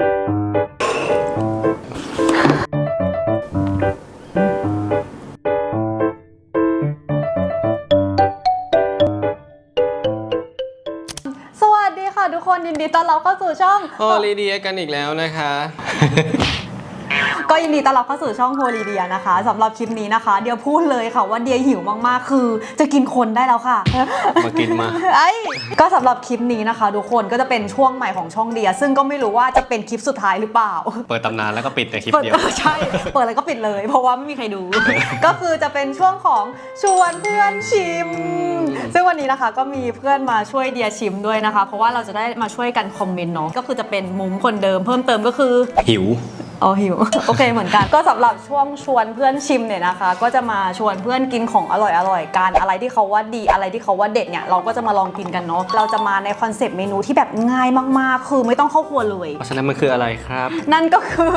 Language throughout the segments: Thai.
สวัสดีค่ะทุกคนยินดีต้อนรับเข้าสู่ช่อง โอลีเดียกันอีกแล้วนะคะ ก็ยินดีต้อนรับเข้าสู่ช่องโฮลีเดียนะคะสำหรับคลิปนี้นะคะ เดียวพูดเลยค่ะว่าเดียหิวมากๆ คือ จะกินคนได้แล้วค่ะมากินมาไอ้ก็สำหรับคลิปนี้นะคะ ทุกคนก็จะเป็นช่วงใหม่ของช่องเดีย ซึ่งก็ไม่รู้ว่าจะเป็นคลิปสุดท้ายหรือเปล่า เปิดตำนานแล้วก็ปิดแต่คลิปเปิดเดียวใช่เปิดแล้วก็ปิดเลย เพราะว่าไม่มีใครดู ก็คือจะเป็นช่วงของชวนเพื่อนชิม ซึ่งวันนี้นะคะก็มีเพื่อนมาช่วยเดียชิมด้วยนะคะ เพราะว่าเราจะได้มาช่วยกันคอมเมนต์เนาะก็คือจะเป็นมุมคนเดิมเพิ่มเติมก็คือหิว อ๋อหิว โอเคเหมือนกัน ก็สำหรับช่วงชวนเพื่อนชิมเนี่ยนะคะ ก็จะมาชวนเพื่อนกินของอร่อยๆกันอะไรที่เขาว่าดีอะไรที่เขาว่าเด็ดเนี่ยเราก็จะมาลองกินกันเนาะเราจะมาในคอนเซปต์เมนูที่แบบง่ายมากๆ คือไม่ต้องเข้าครัวเลย เพราะฉะนั้นมันคืออะไรครับ นั่นก็คือ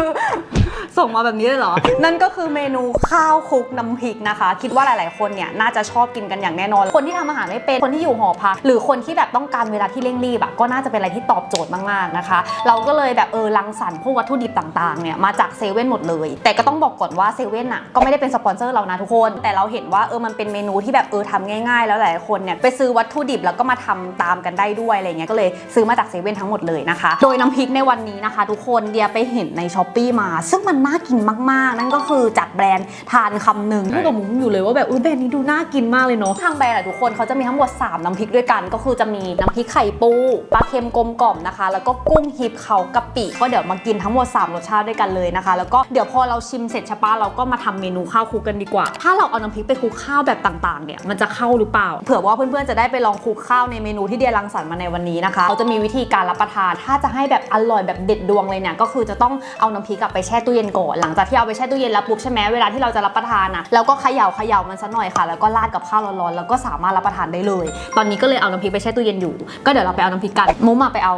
ส่งมาแบบนี้เลยเหรอ นั่นก็คือเมนูข้าวคลุกน้ำพริกนะคะ คิดว่าหลาย ๆ คนเนี่ยน่าจะชอบกินกันอย่างแน่นอน คนที่ทำอาหารไม่เป็น คนที่อยู่หอพัก หรือคนที่แบบต้องการเวลาที่เร่งรีบอะก็น่าจะเป็นอะไรที่ตอบโจทย์มาก ๆ นะคะ เราก็เลยแบบเออรังสรรค์พวกวัตถุดิบต่าง ๆ เนี่ยมาจากเซเว่นหมดเลย แต่ก็ต้องบอกก่อนว่าเซเว่นอะก็ไม่ได้เป็นสปอนเซอร์เรานะทุกคน แต่เราเห็นว่าเออมันเป็นเมนูที่แบบเออทำง่าย ๆ แล้วหลายๆคนเนี่ยไปซื้อวัตถุดิบแล้วก็มาทำตามกันได้ด้วยอะไรเงี้ยก็เลยซื้อมาจากเซเว่นทั้งหมดเลยนะคะ โดยน้ำพริกในวันนี้นะคะ ทุกคนเดียไปเห็นในช้อปปีมา ซึ่งมันน่ากินมากๆ นั่นก็คือจากแบรนด์ทานคำหนึ่งใช่พูดกับมุ้งอยู่เลยว่าแบบเออแบรนด์นี้ดูน่ากินมากเลยเนาะทางแบรนด์อะทุกคนเขาจะมีทั้งหมด 3 น้ำพริกด้วยกัน ก็คือจะมีน้ำพริกไข่ปูปลาเค็มกลมกล่อมนะคะ แล้วก็กุ้งฮิปเขากะปิก็เดี๋ยวมากินทั้งหมด 3 รสชาติด้วยกันเลยนะคะ แล้วก็เดี๋ยวพอเราชิมเสร็จใช่ปะเราก็มาทำเมนูข้าวคลุกกันดีกว่า ถ้าเราเอาน้ำพริกไปคลุกข้าวแบบต่างๆเนี่ยมันจะเข้าหรือเปล่า เผื่อว่าเพื่อนๆจะได้ไปลองคลุกข้าวในเมนูที่เดียรังสรรค์มาในวันนี้นะคะเขาจะมีวิธีการรับประทาน ถ้าจะให้แบบอร่อยแบบเด็ดดวงเลยเนี่ยก็คือจะต้องเอาน้ำพริกกลับไปแช่ตู้เย็นก่อนหลังจากที่เอาไปแช่ตู้เย็นแล้วปุ๊บใช่ไหมเวลาที่เราจะรับประทานอะเราก็เขย่าเขย่ามันซะหน่อยค่ะ แล้วก็ราดกับข้าวร้อนๆแล้วก็สามารถรับประทานได้เลย ตอนนี้ก็เลยเอาน้ำพริกไปแช่ตู้เย็นอยู่ ก็เดี๋ยวเราไปเอาน้ำพริกกันมุ้งมาไปเอา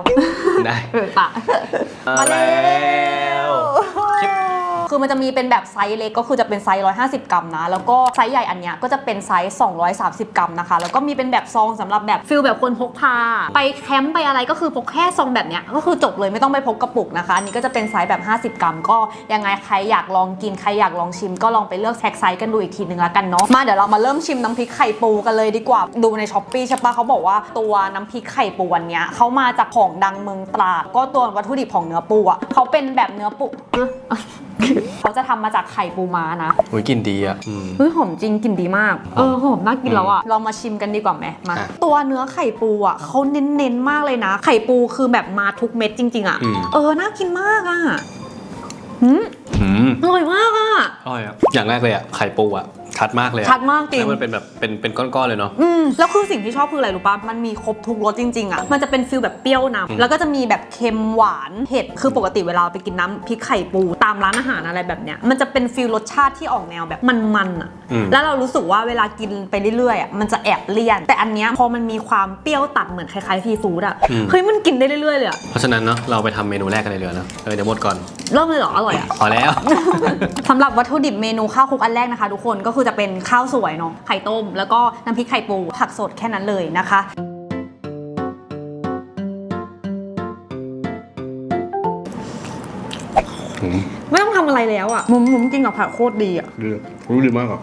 ได้เออปะมาแล้วชิป คือมันจะมีเป็นแบบไซส์เล็กก็คือจะเป็นไซส์ 150 กรัมนะ แล้วก็ไซส์ใหญ่อันเนี้ยก็จะเป็นไซส์ 230 กรัมนะคะ แล้วก็มีเป็นแบบซองสำหรับแบบฟิลแบบคนพกพา ไปแคมป์ไปอะไรก็คือพกแค่ซองแบบเนี้ยก็คือจบเลยไม่ต้องไปพกกระปุกนะคะอันนี้ก็จะเป็นไซส์แบบ 50 กรัม ก็ยังไงใครอยากลองกินใครอยากลองชิม ก็ลองไปเลือกแท็กไซส์กันดูอีกทีนึงละกันเนาะมาเดี๋ยวเรามาเริ่มชิมน้ำพริกไข่ปูกันเลยดีกว่าดูในช้อปปี้ใช่ปะเขาบอกว่าตัวน้ำพริกไข่ปูวันเนี้ยเขามาจากของดังเมืองตราดก็ตัววัตถุดิบของเนื้อปูอะเขาเป็นแบบเนื้อปู เขาจะทำมาจากไข่ปูม้านะอุ้ยกินดีอะอืม เฮ้ยหอมจริงกลิ่นดีมาก เออหอมน่ากินแล้วอะเรามาชิมกันดีกว่าไหมมาอะตัวเนื้อไข่ปูอะเขาเน้นๆมากเลยนะ ไข่ปูคือแบบมาทุกเม็ดจริง ๆ อะ อืม เออน่ากินมากอะหืมอืมอร่อยมากอะ อร่อยอะอย่างแรกเลยอะไข่ปูอะ ชัดมากเลยอะชัดมากจริง แล้วมันเป็นแบบเป็นเป็นก้อนๆเลยเนาะ อืมแล้วคือสิ่งที่ชอบคืออะไรรู้ปะมันมีครบทุกรสจริง ๆ อะ มันจะเป็นฟิลแบบเปรี้ยวนำแล้วก็จะมีแบบเค็มหวาน เผ็ด คือปกติเวลาไปกินน้ำพริกไข่ปูตามร้านอาหารอะไรแบบเนี้ย มันจะเป็นฟิลรสชาติที่ออกแนวแบบมันๆอะ อืม แล้วเรารู้สึกว่าเวลากินไปเรื่อยๆอะ มันจะแอบเลี่ยน แต่อันเนี้ยพอมันมีความเปรี้ยวตัดเหมือนคล้ายๆซีฟู้ดอะ เฮ้ย มันกินได้เรื่อยๆเลยอะ เพราะฉะนั้นเนาะเราไปทำเมนูแรกกันเลยเรือเนาะเออเดี๋ยวหมดก่อน เริ่มเลยเหรอ อร่อยอะ พอแล้ว สำหรับวัตถุดิบเมนูข้าวคลุกอันแรกนะคะทุกคนก็คือจะเป็นข้าวสวยเนาะไข่ต้ม แล้วก็น้ำพริกไข่ปูผักสดแค่นั้นเลยนะคะอืมไม่ต้องทำอะไรแล้วอะมุมมุมกินกับผักโคตรดีอะดีรู้ดีมากอะ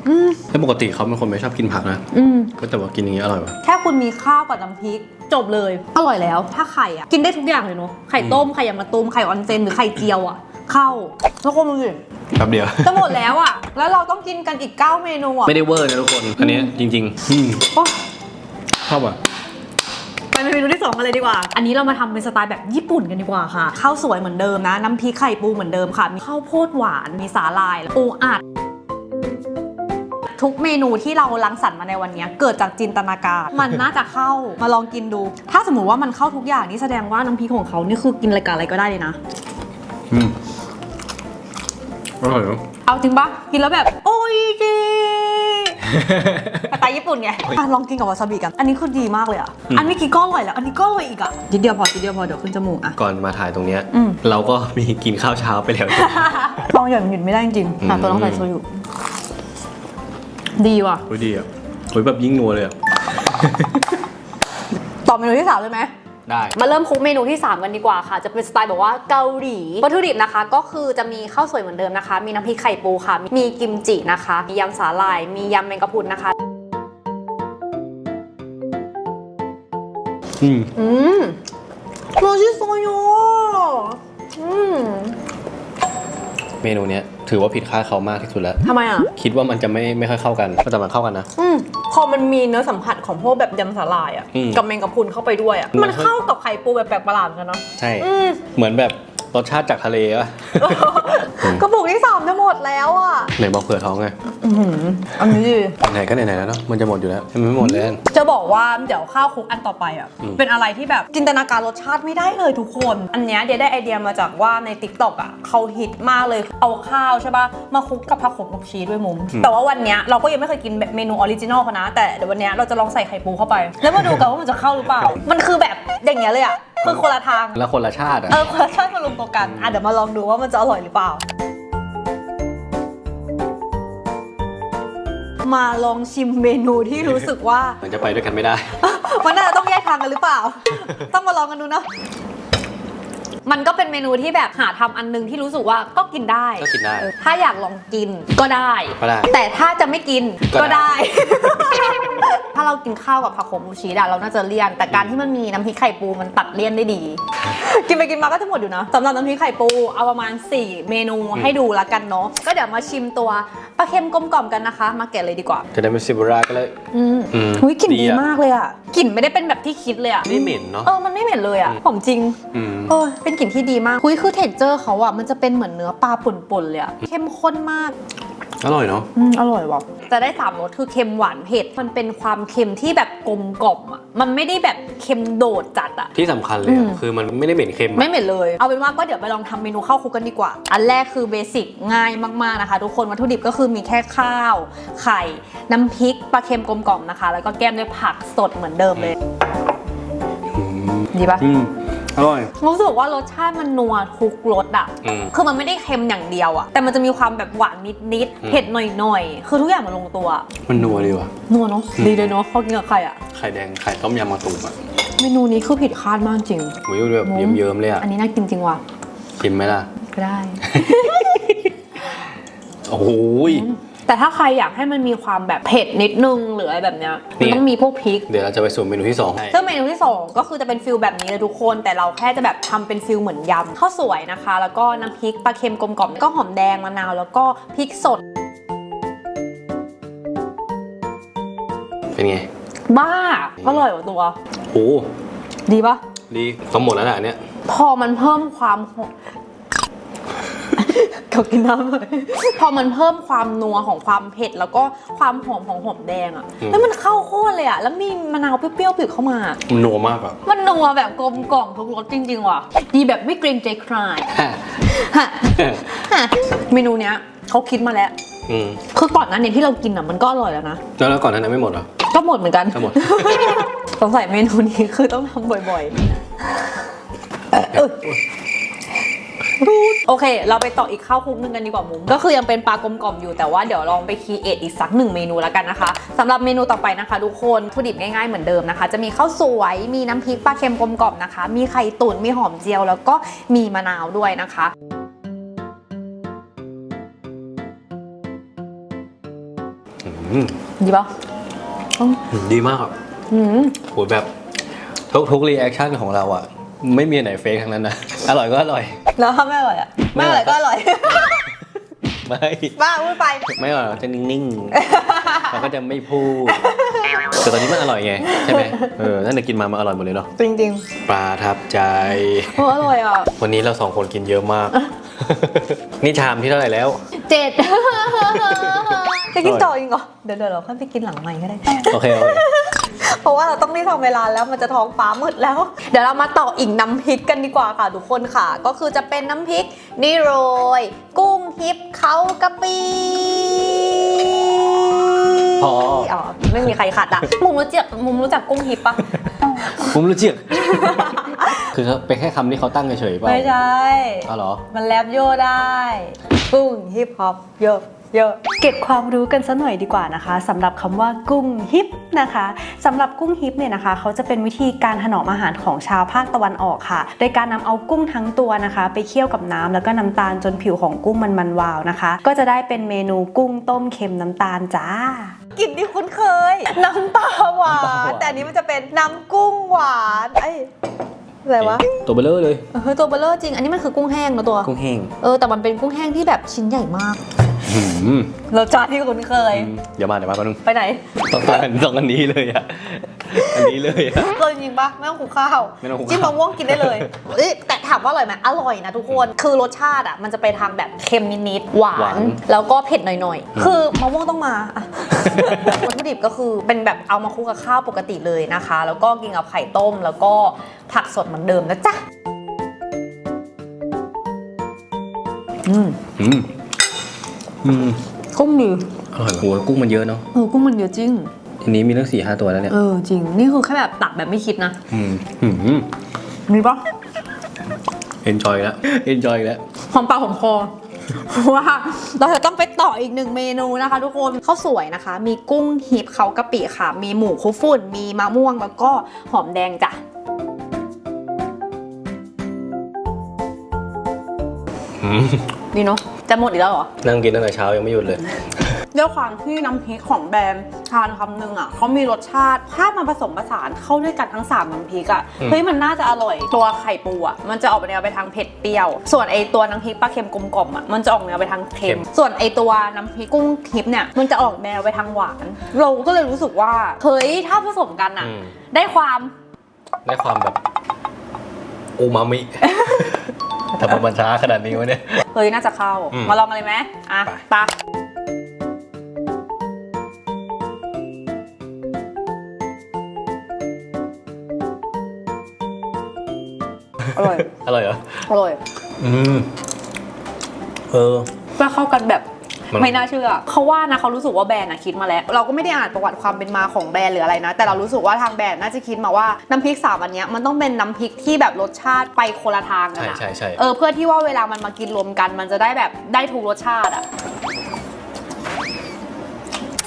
แล้วปกติเขาเป็นคนไม่ชอบกินผักนะอืมก็แต่ว่ากินอย่างนี้อร่อยว่ะแค่คุณมีข้าวกับน้ำพริกจบเลย อร่อยแล้ว ถ้าไข่อะ กินได้ทุกอย่างเลยเนาะไข่ต้มไข่ยางมะตูมไข่ออนเซนหรือไข่เจียวอะ เข้าแล้วก็มือแป๊บเดียว จะหมดแล้วอะ แล้วเราต้องกินกันอีก 9 เมนูอะไม่ได้เวอร์นะทุกคน อันเนี้ยจริงๆอืมโอ๊ยชอบอะ ไปเมนูที่สองกันเลยดีกว่า อันนี้เรามาทำเป็นสไตล์แบบญี่ปุ่นกันดีกว่าค่ะ ข้าวสวยเหมือนเดิมนะ น้ำพริกไข่ปูเหมือนเดิมค่ะ มีข้าวโพดหวาน มีสาลาย ปูอัด ทุกเมนูที่เรารังสรรค์มาในวันนี้ เกิดจากจินตนาการ มันน่าจะเข้ามาลองกินดู ถ้าสมมติว่ามันเข้าทุกอย่างนี่แสดงว่าน้ำพริกของเขานี่คือกินรายการอะไรก็ได้เลยนะ อืม อร่อยเนอะ เอาจริงปะกินแล้วแบบ โอ้ยจีสไตล์ญี่ปุ่นไงอะลองกินกับวาซาบิกัน อันนี้คือดีมากเลยอะอันนี้กี่ก็อร่อยแล้ว อันนี้ก็อร่อยอีกอะทีเดียวพอทีเดียวพอเดี๋ยวขึ้นจมูกอะ ก่อนมาถ่ายตรงเนี้ย อืม เราก็มีกินข้าวเช้าไปแล้วลองอย่างหยุดไม่ได้จริงๆอะตัวต้องใส่โชยุดีว่ะ โอ้ยดีอะโอ้ยแบบยิ่งนัวเลยอะ ต่อเมนูที่สามเลยไหม ได้ มาเริ่มคุกเมนูที่ 3 กันดีกว่าค่ะ จะเป็นสไตล์แบบว่าเกาหลีวัตถุดิบนะคะ ก็คือจะมีข้าวสวยเหมือนเดิมนะคะ มีน้ำพริกไข่ปูค่ะ มีกิมจินะคะ มียำสาหร่าย มียำแมงกะพรุนนะคะอืมอืมโรชิโซโยอืมเมนูเนี้ย ถือว่าผิดคาดเขามากที่สุดแล้ว ทำไมอะ คิดว่ามันจะไม่ไม่ค่อยเข้ากันแต่มันเข้ากันนะ อืมพอมันมีเนื้อสัมผัสของพวกแบบยำสาหร่ายอะอืมกับแมงกะพรุนเข้าไปด้วยอะอืมมันเข้ากับไข่ปูแบบแปลกประหลาดเหมือนกันเนาะใช่ อืม เหมือนแบบ รสชาติจากทะเลอะกระปุกที่สามจะหมดแล้วอะไหนบอกเผื่อท้องไงอืมอันนี้ดิไหนก็ไหนๆแล้วเนาะมันจะหมดอยู่แล้วมันไม่หมดแล้วจะบอกว่าเดี๋ยวข้าวคลุกอันต่อไปอะอืมเป็นอะไรที่แบบจินตนาการรสชาติไม่ได้เลยทุกคน อันเนี้ยเดียได้ไอเดียมาจากว่าใน t ิ k t o k อะเขาฮิตมากเลยเอาข้าวใช่ปะมาคลุกกับผักขมอบชีสด้วยมุม แต่ว่าวันเนี้ยเราก็ยังไม่เคยกินแบบเมนูออริจินอลเขานะแต่เดี๋ยววันเนี้ยเราจะลองใส่ไข่ปูเข้าไป แล้วมาดูกันว่ามันจะเข้าหรือเปล่า มันคือแบบอย่างเงี้ยเลยอะ คือคนละทาง แล้วคนละชาติอะเออคนละชาติมาลงตัวกันอะเดี๋ยวมาลองดูว่ามันจะอร่อยหรือเปล่า มาลองชิมเมนูที่รู้สึกว่ามันจะไปด้วยกันไม่ได้ มันน่าจะต้องแยกทางกันหรือเปล่า ต้องมาลองกันดูเนาะมันก็เป็นเมนูที่แบบหาทำอันนึงที่รู้สึกว่าก็กินได้ก็กินได้เออถ้าอยากลองกินก็ได้ ก็ได้ แต่ถ้าจะไม่กินก็ก็ได้ได้ถ้า เรากินข้าวกับผักโขมบูชีดอะเราน่าจะเลี่ยน แต่การที่มันมีน้ำพริกไข่ปูมันตัดเลี่ยนได้ดี กินไปกินมาก็จะหมดอยู่นะสำหรับน้ำพริกไข่ปูเอาประมาณ 4 เมนูให้ดูละกันเนาะก็เดี๋ยวมาชิมตัวปลาเค็มกลมกล่อมกันนะคะ มาแกะเลยดีกว่าจะได้ไม่ซิบราก็เลย อืมอืมหุยกลิ่นดีดีอะมากเลยอะกลิ่นไม่ได้เป็นแบบที่คิดเลยอะไม่เหม็นเนาะเออมันไม่เหม็นเลยอะอืมหอมจริง อืม เออเป็นกลิ่นที่ดีมากคุยคือเท็กเจอร์เขาอะมันจะเป็นเหมือนเนื้อปลาป่นๆเลยอะเข้มข้นมาก อร่อยเนาะอืมอร่อยว่ะจะได้สามรสคือเค็มหวานเผ็ดมันเป็นความเค็มที่แบบกลมกล่อมอะมันไม่ได้แบบเค็มโดดจัดอะที่สำคัญเลยอือะม คือมันไม่ได้เหม็นเค็มอะไม่เหม็นเลย เอาเป็นว่าก็เดี๋ยวไปลองทำเมนูข้าวคลุกกันดีกว่า อันแรกคือเบสิกง่ายมากๆนะคะ ทุกคนวัตถุดิบก็คือมีแค่ข้าว ไข่ น้ำพริกปลาเค็มกลมกล่อมนะคะ แล้วก็แก้มด้วยผักสดเหมือนเดิมเลย อืมดีปะอืม อร่อย รู้สึกว่ารสชาติมันนัวทุกรสอะอืมคือมันไม่ได้เค็มอย่างเดียวอะแต่มันจะมีความแบบหวานนิดอืๆมเผ็ดหน่อยๆ คือทุกอย่างมันลงตัว มันนัวดีว่ะ นัวเนาะ อืม ดีเลยเนาะพอกินกับไข่อะไข่แดงไข่ต้มยำมะตูมอะเมนูนี้คือผิดคาดมากจริงหมูแบบหมูเยิ้มๆเลยอะอันนี้น่ากินจริงว่ะ ชิมไหมล่ะ ก็ได้ โอ้โหย แต่ถ้าใครอยากให้มันมีความแบบเผ็ดนิดนึงหรืออะไรแบบเนี้ยนี่มันต้องมีพวกพริก เดี๋ยวเราจะไปสู่เมนูที่สองซึ่งเมนูที่ 2 ก็คือจะเป็นฟิลแบบนี้เลยทุกคน แต่เราแค่จะแบบทำเป็นฟิลเหมือนยำข้าวสวยนะคะ แล้วก็น้ำพริกปลาเค็มกลมกล่อมก็หอมแดงมะนาวแล้วก็พริกสดเป็นไง บ้าอร่อยกว่าตัวโอ้ดีปะดีต้องหมดแล้วนะอันเนี้ยพอมันเพิ่มความ หอมเขากินน้ำเลยพอมันเพิ่มความนัวของความเผ็ดแล้วก็ความหอมของหอมแดงอะแล้วมันเข้าโคตรเลยอะแล้วมีมะนาวเปรี้ยวๆปิดเข้ามา มันนัวมากอะมันนัวแบบกลมกล่อมทุกรสจริง ๆ ว่ะ ดีแบบไม่เกรงใจใครฮะฮะฮะเมนูเนี้ยเขาคิดมาแล้ว อืมคือก่อนหนั้นเนี่ยที่เรากินอะมันก็อร่อยแล้วนะ แล้วแล้วก่อนหนานั้นไม่หมดเหรอ ก็หมดเหมือนกันก็หมด สงสัยเมนูนี้คือต้องทำบ่อยๆเอ่อเอ้ย โอเค เราไปต่ออีกข้าวคลุกหนึงกันดีกว่ามุมก็คือยังเป็นปลากลมกล่อมอยู่แต่ว่าเดี๋ยวลองไปคีเอทอีกสักหนึ่งเมนูแล้วกันนะคะสำหรับเมนูต่อไปนะคะทุกคนวัตถุดิบง่ายๆเหมือนเดิมนะคะ จะมีข้าวสวยมีน้ำพริกปลาเค็มกลมกล่อมนะคะ มีไข่ตุ๋นมีหอมเจียว แล้วก็มีมะนาวด้วยนะคะอืมดีปะอืมดีมากอะอืมโหแบบทุกทุกรีแอคชั่นของเราอะไม่มีอันไหนเฟกทั้งนั้นนะ อร่อยก็อร่อย แล้วถ้าไม่อร่อยอะไม่ไม่ออร่ร่ออยยก็อร่อยไม่บ้าพูดไปไม่อร่อยเราจะนิ่งๆเราก็จะไม่พูดแต่ตอนนี้มันอร่อยไงใช่ไหมเออตั้งแต่กินมามันอร่อยหมดเลยเนาะจริงปลาทับใจๆโอ้อร่อยอะวันนี้เราสองคนกินเยอะมาก นี่ชามที่เท่าไหร่แล้วเจ็ดจะกินต่ออีกเหรอเดี๋ยวเดี๋ยวเราค่อยไปกินหลังใหม่ก็ได้โอเคโอ เคเพราะว่าเราต้องรีบทำเวลาแล้วมันจะท้องฟ้ามืดแล้ว เดี๋ยวเรามาต่ออีกน้ำพริกกันดีกว่าค่ะทุกคนค่ะ ก็คือจะเป็นน้ำพริกนี่โรย กุ้งฮิปเขากะปิพออ๋อไม่มีใครขัดอะมุมรู้จักมุมรู้จักกุ้งฮิปปะผมรู้จักคือเป็นแค่คำที่เขาตั้งเฉยๆเปล่าไม่ใช่อ๋อเหรอ มันแรปโยได้ กุ้งฮิปฮอปโย เยอะเก็บความรู้กันสัหน่อยดีกว่านะคะสำหรับคำว่ากุ้งฮิปนะคะสำหรับกุ้งฮิปเนี่ยนะคะเขาจะเป็นวิธีการถนอมอาหารของชาวภาคตะวันออกค่ะโดยการนำเอากุ้งทั้งตัวนะคะ ไปเคี่ยวกับน้ำแล้วก็น้ำตาลจนผิวของกุ้งมันมันวาวนะคะ ก็จะได้เป็นเมนูกุ้งต้มเค็มน้ำตาลจ้ากลิ่นที่คุ้นเคย น้ำปลาหวาน้ำปลาหนวานแต่อันนี้มันจะเป็นน้ำกุ้งหวานไอ้ยอะไรวะตัวเบลเลอร์เลยเฮ้ยตัวเบลเลอร์จริง อันนี้มันคือกุ้งแห้งนะตัว กุ้งแห้ง เออแต่มันเป็นกุ้งแห้งที่แบบชิ้นใหญ่มากหืม รสชาติที่คุ้นเคยเดี๋ยวมาเดี๋ยวมาแป๊บนึงไปไหนต้องต้องอันต้องอันนี้เลยอะ อันนี้เลยอะ เคยจริงปะไม่ต้องคลุกข้าวไม่ต้องคลุกข้าวจิ้มมะม่วงกินได้เลยเอ้ยแต่ถามว่าอร่อยไหมอร่อยนะทุกคน คือรสชาติอะมันจะไปทางแบบเค็มนิดๆ หวาหวานนแล้วก็เผ็ดหน่อยอืมๆคือมะม่วงต้องมาอะวัตถุดิบก็คือเป็นแบบเอามาคลุกกับข้าวปกติเลยนะคะ แล้วก็กินกับไข่ต้ม แล้วก็ผักสดเหมือนเดิมนะจ๊ะ อืม อืมอืมกุ้งดีอร่อยโหกุ้งมันเยอะเนาะเออกุ้งมันเยอะจริงอันนี้มีตั้งสี่ห้าตัวแล้วเนี่ยเออจริง นี่คือแค่แบบตักแบบไม่คิดนะอืมอืมมีปะเอนจอยแล้วเอนจอยแล้ว หอมปากหอมคอเพราะว่าเราจะต้องไปต่ออีกหนึ่งเมนูนะคะ ทุกคนข้าวสวยนะคะ มีกุ้งหิบเขากะปิค่ะ มีหมูคุฝุ่น มีมะม่วงแล้วก็หอมแดงจ้ะอืม ดีเนาะจะหมดอีกแล้วเหรอ นั่งกินตั้งแต่เช้ายังไม่หยุดเลย ด้วยความที่น้ำพริกของแบรนด์ทานคำหนึ่งอะเขามีรสชาติถ้ามันผสมผสานเข้าด้วยกันทั้ง 3 น้ำพริกอะอืม เฮ้ยมันน่าจะอร่อย ตัวไข่ปูอะมันจะออกไปแนวไปทางเผ็ดเปรี้ยว ส่วนไอตัวน้ำพริกปลาเค็มกลมกล่อมอะมันจะออกแนวไปทางเค็ม ส่วนไอตัวน้ำพริกกุ้งทิพย์เนี่ยมันจะออกแนวไปทางหวาน เราก็เลยรู้สึกว่าเฮ้ยถ้าผสมกันอะ อืมได้ความได้ความแบบอูมามิ ทำไมมันช้าขนาดนี้วะเนี่ย เฮ้ยน่าจะเข้า อืมมาลองกันเลยไหมอะไปตาอร่อย อร่อยเหรอ อร่อยอืม เออ ก็เข้ากันแบบ มันไม่น่าเชื่อเขาว่านะเขารู้สึกว่าแบรนด์นะคิดมาแล้ว เราก็ไม่ได้อ่านประวัติความเป็นมาของแบรนด์หรืออะไรนะ แต่เรารู้สึกว่าทางแบรนด์น่าจะคิดมาว่าน้ำพริกสามอันเนี้ยมันต้องเป็นน้ำพริกที่แบบรสชาติไปคนละทางกันใช่อะใช่ใช่เออเพื่อที่ว่าเวลามันมากินรวมกัน มันจะได้แบบได้ทุกรสชาติอะ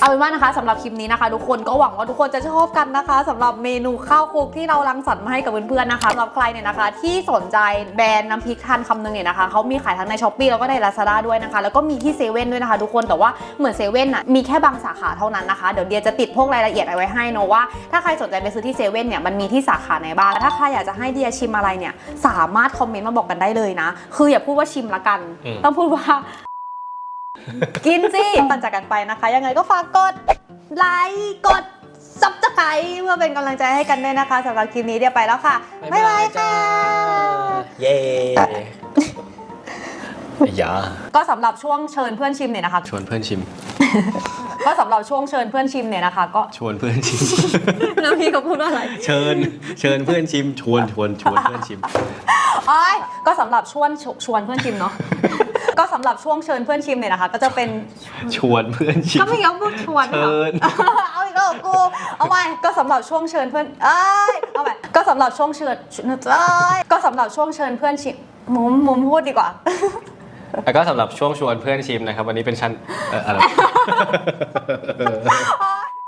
เอาเป็นว่านะคะสำหรับคลิปนี้นะคะ ทุกคนก็หวังว่าทุกคนจะชอบกันนะคะสำหรับเมนูข้าวคลุกที่เรารังสรรค์มาให้กับเพื่อนๆนะคะสำหรับใครเนี่ยนะคะ ที่สนใจแบรนด์น้ำพริกทันคำนึงเนี่ยนะคะเขามีขายทั้งในช้อปปีแล้วก็ในลาซาด้าด้วยนะคะ แล้วก็มีที่เซเว่นด้วยนะคะ ทุกคนแต่ว่าเหมือนเซเว่นอะมีแค่บางสาขาเท่านั้นนะคะเดี๋ยวเดียจะติดพวกรายละเอียดเอาไว้ให้เนอะว่าถ้าใครสนใจไปซื้อที่เซเว่นเนี่ยมันมีที่สาขาไหนบ้างถ้าใครอยากจะให้เดียชิมอะไรเนี่ยสามารถคอมเมนต์มาบอกกันได้เลยนะ คืออย่าพูดว่าชิมละกันอืมต้องพูดว่า กินสิก่อนจากกันไปนะคะ ยังไงก็ฝากกดไลค์กดซับสไครต์เพื่อเป็นกำลังใจให้กันด้วยนะคะสำหรับคลิปนี้เดียวไปแล้วค่ะ บ๊ายบายค่ะ เย้อย่าก็สำหรับช่วงเชิญเพื่อนชิมเนี่ยนะคะ ชวนเพื่อนชิม ก็สำหรับช่วงเชิญเพื่อนชิมเนี่ยนะคะ ก็ชวนเพื่อนชิม แล้วพี่เขาพูดว่าอะไร เชิญ เชิญเพื่อนชิม ชวนชวนชวนเพื่อนชิมอ้อยก็สำหรับชวนชชวนเพื่อนชิมเนาะ ก็สำหรับช่วงเชิญเพื่อนชิมเนี่ยนะคะ ก็จะเป็นชวนเพื่อนชิมก็ไม่ยอมพูดชวนเหรอเชิญเอาอีกแล้วเหรอกูเอาใหม่ก็สำหรับช่วงเชิญเพื่อนเอ้ยเอาใหม่ก็สำหรับช่วงเชิญเอ้ยก็สำหรับช่วงเชิญเพื่อนชิมมุมมุมพูดดีกว่าแล้วก็สำหรับช่วงชวนเพื่อนชิมนะครับ วันนี้เป็นชั้นเอ่ออะไร